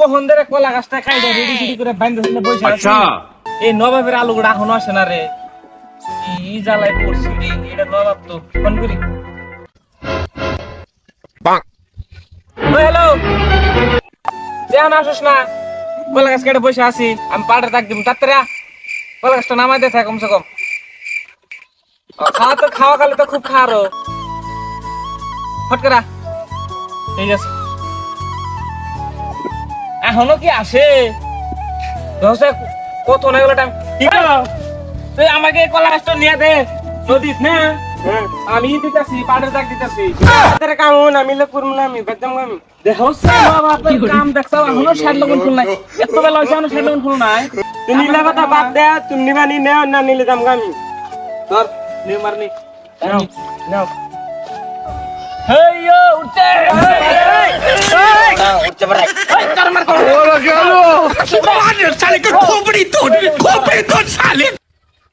কখন গাছটা বসে আছে। আচ্ছা। না রে। না কলা গাছ কেটে আছি আমি পাড়ে তাক দিব তাত্তরা কলা গাছটা নামাই দে থাকে কমসে কম। খাওয়া তো খাওয়া খালে তো খুব খারো। ফটকরা। ঠিক আছে। এখনও কি আসে? কত না গেলো টাইম তুই আমাকে কলা গাছটা নিয়ে দে। নদীত না? আমি দিতেছি পাড়ে দিতেছি। তারে কাম না মিলে করব না আমি বেদম আমি দেখো বাবা আপনার কাম দেখছ এখনও ষাট লগুন ফুল নাই। এত বেলা হয়েছে এখনও ষাট লগুন ফুল নাই। তুই নিলে কথা বাদ দে তুমি নিবানি নে না নিলে দাম আমি ধর নিউ মারনি। নাও। নাও। হেই উঠছে উঠছে! বড়াই আচ্ছা,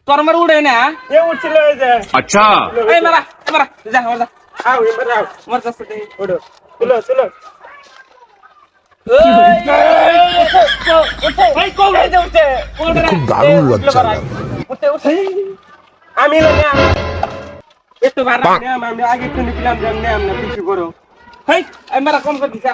তোর উড়ে না? আচ্ছা। খুব দারুণ লজ্জা আমি একটু আগে একটু নিলাম কিছু করো। হেই আমি কোন করে দিছা।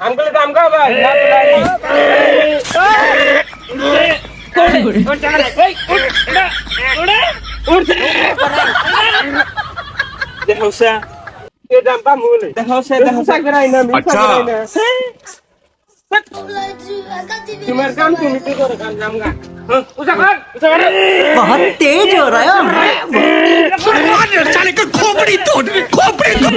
আঙ্গুল দাম কা ভাই দেখো সা এ দাম পামু বলে দেখো সে দেখো দেখো সাগরাই না মিঠা আচ্ছা। করাই না তোমার কাম তুমি কি করে কাম জাম গা উসা কর উসা কর बहुत तेज हो रहा है साले का खोपड़ी तोड़ खोपड़ी तोड़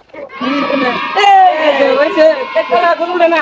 না